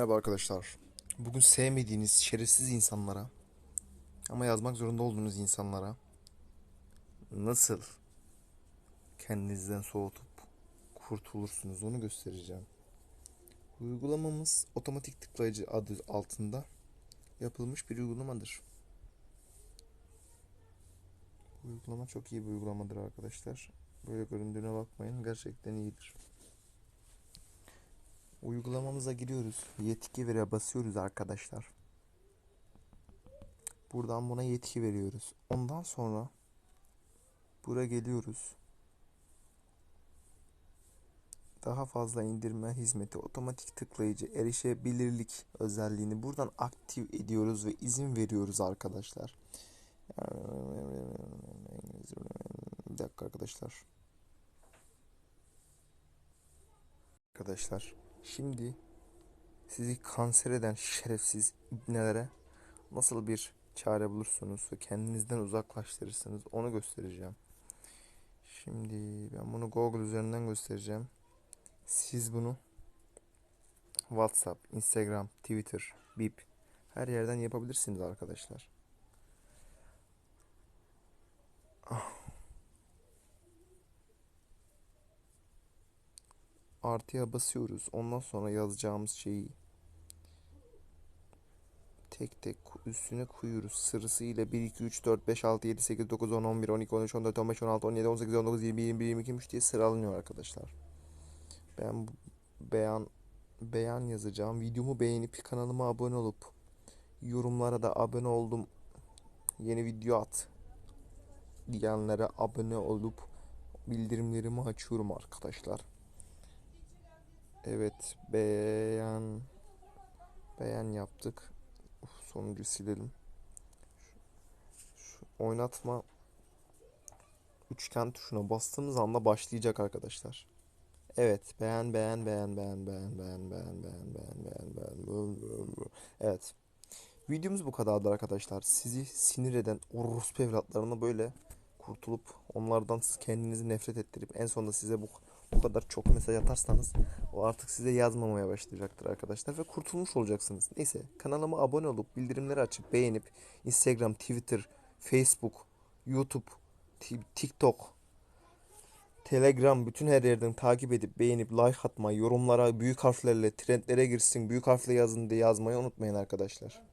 Merhaba arkadaşlar. Bugün sevmediğiniz şerefsiz insanlara ama yazmak zorunda olduğunuz insanlara nasıl kendinizden soğutup kurtulursunuz onu göstereceğim. Uygulamamız otomatik tıklayıcı adı altında yapılmış bir uygulamadır. Bu uygulama çok iyi bir uygulamadır arkadaşlar. Böyle göründüğüne bakmayın. Gerçekten iyidir. Uygulamamıza giriyoruz. Yetki vere basıyoruz arkadaşlar. Buradan buna yetki veriyoruz. Ondan sonra buraya geliyoruz. Daha fazla indirme hizmeti otomatik tıklayıcı erişebilirlik özelliğini buradan aktif ediyoruz ve izin veriyoruz arkadaşlar. Bir dakika arkadaşlar. Arkadaşlar Şimdi sizi kanser eden şerefsiz ibnelere nasıl bir çare bulursunuz ve kendinizden uzaklaştırırsınız onu göstereceğim. Şimdi ben bunu Google üzerinden göstereceğim. Siz bunu WhatsApp, Instagram, Twitter, Bip her yerden yapabilirsiniz arkadaşlar. Artıya basıyoruz. Ondan sonra yazacağımız şeyi tek tek üstüne koyuyoruz. Sırasıyla 1, 2, 3, 4, 5, 6, 7, 8, 9, 10, 11, 12, 13, 14, 15, 16, 17, 18, 19, 20, 21, 22, 23 diye sıralanıyor arkadaşlar. Ben beyan beyan yazacağım. Videomu beğenip kanalıma abone olup yorumlara da abone oldum. Yeni video at diyenlere abone olup bildirimlerimi açıyorum arkadaşlar. Evet beğen beğen yaptık. Uf, sonuncu silelim. Şu, şu oynatma üçgen tuşuna bastığımız anda başlayacak arkadaşlar. Evet beğen beğen beğen beğen beğen beğen beğen beğen beğen beğen beğen Evet. Videomuz bu kadardı arkadaşlar. Sizi sinir eden orospu evlatlarına böyle kurtulup onlardan kendinizi nefret ettirip en sonunda size bu bu kadar çok mesaj atarsanız o artık size yazmamaya başlayacaktır arkadaşlar ve kurtulmuş olacaksınız. Neyse kanalıma abone olup bildirimleri açıp beğenip Instagram, Twitter, Facebook, YouTube, TikTok, Telegram bütün her yerden takip edip beğenip like atmayı, yorumlara büyük harflerle trendlere girsin, büyük harfle yazın diye yazmayı unutmayın arkadaşlar.